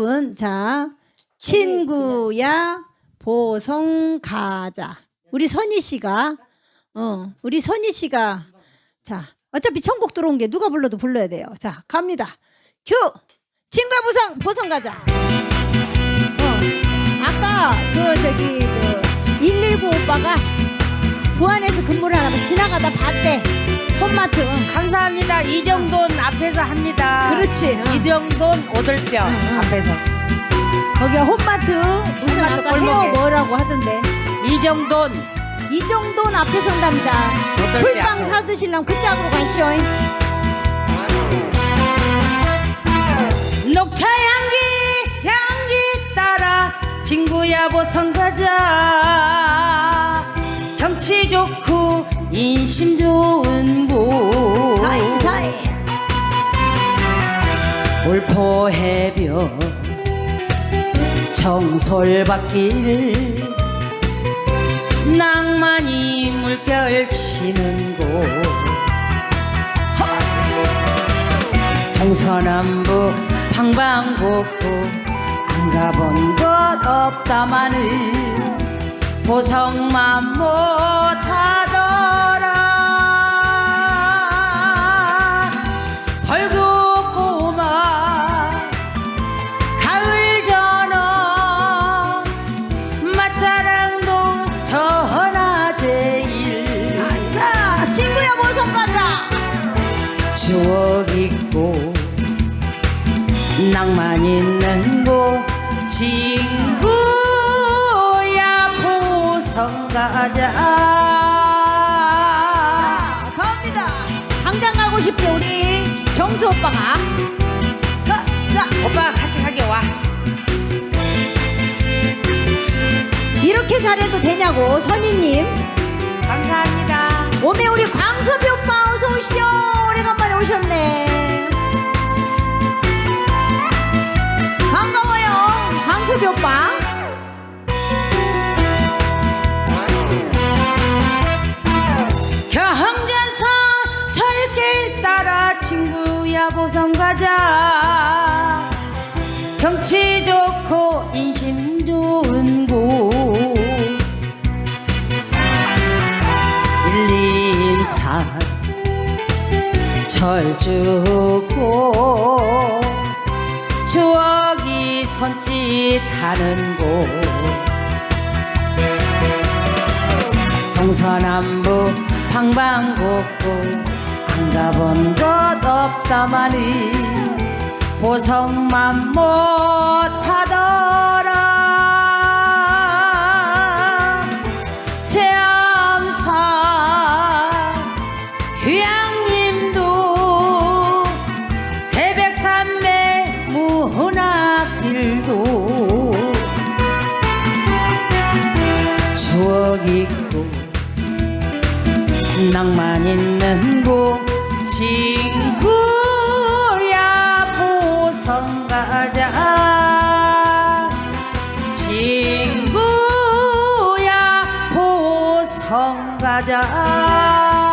여러분, 자, 친구야, 보성 가자. 우리 선희 씨가, 어, 우리 선희 씨가, 자, 어차피 천국 들어온 게 누가 불러도 불러야 돼요. 자, 갑니다. 큐! 친구야, 보성, 보성 가자. 어, 아까 그, 저기, 그, 119 오빠가 부안에서 근무를 하다가 지나가다 봤대. 홈마트. 응. 감사합니다. 이정돈 앞에서 합니다. 그렇지. 응. 이정돈 오돌뼈 응. 앞에서. 거기가 홈마트 무슨 홈마트 아까 골목에. 헤어 뭐라고 하던데 이정돈 이 정도는 앞에 선답니다 오돌뼈 풀빵 앞에. 사드시려면 그 짝으로 가시오 녹차 향기 향기 따라 친구야 보성 해변 정솔밭길 낭만이 물결 치는 곳. 동서남부 방방곡곡 안 가본 곳 없다마는 보성만 못 친구야 모성 가자. 추억 있고 낭만 있는 곳 친구야 보성 가자. 자 갑니다. 당장 가고 싶대 우리 경수 오빠가. 가싸 오빠가 같이 가게 와. 이렇게 잘해도 되냐고 선희님 오메 우리 광섭이 오빠 어서 오시오. 오래간만에 오셨네. 반가워요 광섭이 오빠. 경전선 철길 따라 친구야 보성 가자. 경치 좋고 인 철쭉고 추억이 손짓하는 곳. 동서남부 방방곡곡 안 가본 곳 없다마니 보성만 못하더 문학길도 추억 있고 낭만 있는 곳. 친구야 보성 가자. 친구야 보성 가자